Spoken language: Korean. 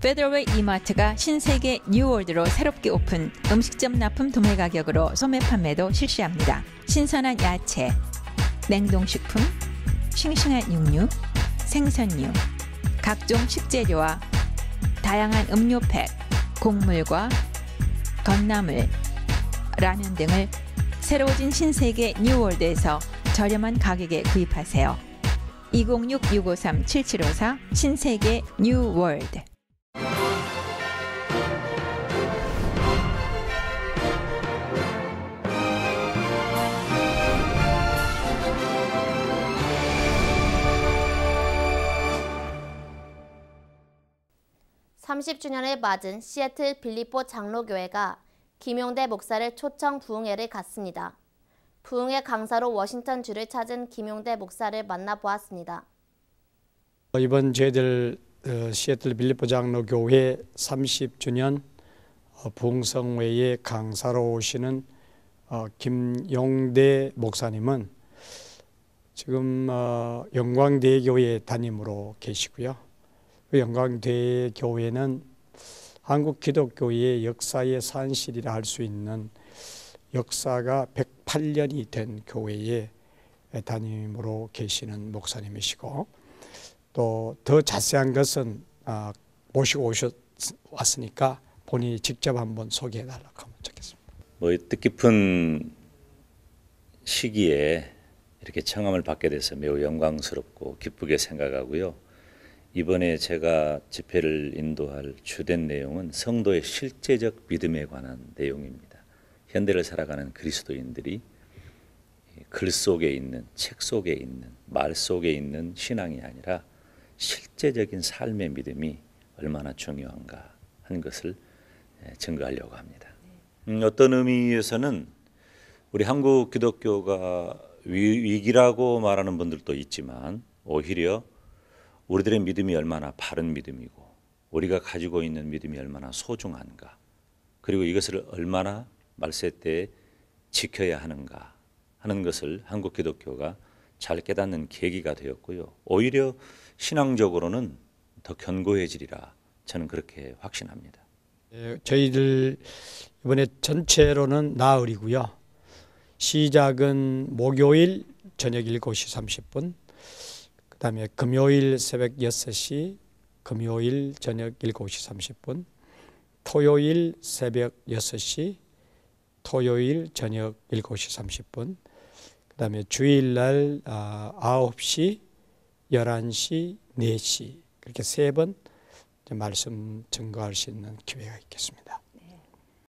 페더웨이 이마트가 신세계 뉴월드로 새롭게 오픈 음식점 납품 도매 가격으로 소매 판매도 실시합니다. 신선한 야채, 냉동식품, 싱싱한 육류, 생선류, 각종 식재료와 다양한 음료팩, 곡물과 건나물, 라면 등을 새로워진 신세계 뉴월드에서 저렴한 가격에 구입하세요. 206-653-7754 신세계 뉴월드 삼십 주년을 맞은 시애틀 빌리포 장로교회가 김용대 목사를 초청 부흥회를 갖습니다. 부흥회 강사로 워싱턴 주를 찾은 김용대 목사를 만나보았습니다. 이번 저희들 어, 시애틀 빌리포 장로교회 30주년 어, 부흥성회의 강사로 오시는 어, 김용대 목사님은 지금 영광대교회 담임으로 계시고요. 그 영광대 교회는 한국 기독교의 역사의 산실이라 할 수 있는 역사가 108년이 된 교회의 담임으로 계시는 목사님이시고 또 더 자세한 것은 아, 모시고 오셨 왔으니까 본인이 직접 한번 소개해 달라고 하면 좋겠습니다. 뭐 뜻깊은 시기에 이렇게 청함을 받게 돼서 매우 영광스럽고 기쁘게 생각하고요. 이번에 제가 집회를 인도할 주된 내용은 성도의 실제적 믿음에 관한 내용입니다. 현대를 살아가는 그리스도인들이 글 속에 있는 책 속에 있는 말 속에 있는 신앙이 아니라 실제적인 삶의 믿음이 얼마나 중요한가 하는 것을 증거하려고 합니다. 음, 어떤 의미에서는 우리 한국 기독교가 위, 기라고 말하는 분들도 있지만 오히려 우리들의 믿음이 얼마나 바른 믿음이고 우리가 가지고 있는 믿음이 얼마나 소중한가 그리고 이것을 얼마나 말세 때 지켜야 하는가 하는 것을 한국 기독교가 잘 깨닫는 계기가 되었고요. 오히려 신앙적으로는 더 견고해지리라 저는 그렇게 확신합니다. 예, 저희들 이번에 전체로는 나흘이고요. 시작은 목요일 저녁 7시 30분, 그 다음에 금요일 새벽 6시, 금요일 저녁 7시 30분, 토요일 새벽 6시, 토요일 저녁 7시 30분, 그 다음에 주일날 9시, 11시, 4시 그렇게 세 번 말씀 증거할 수 있는 기회가 있겠습니다.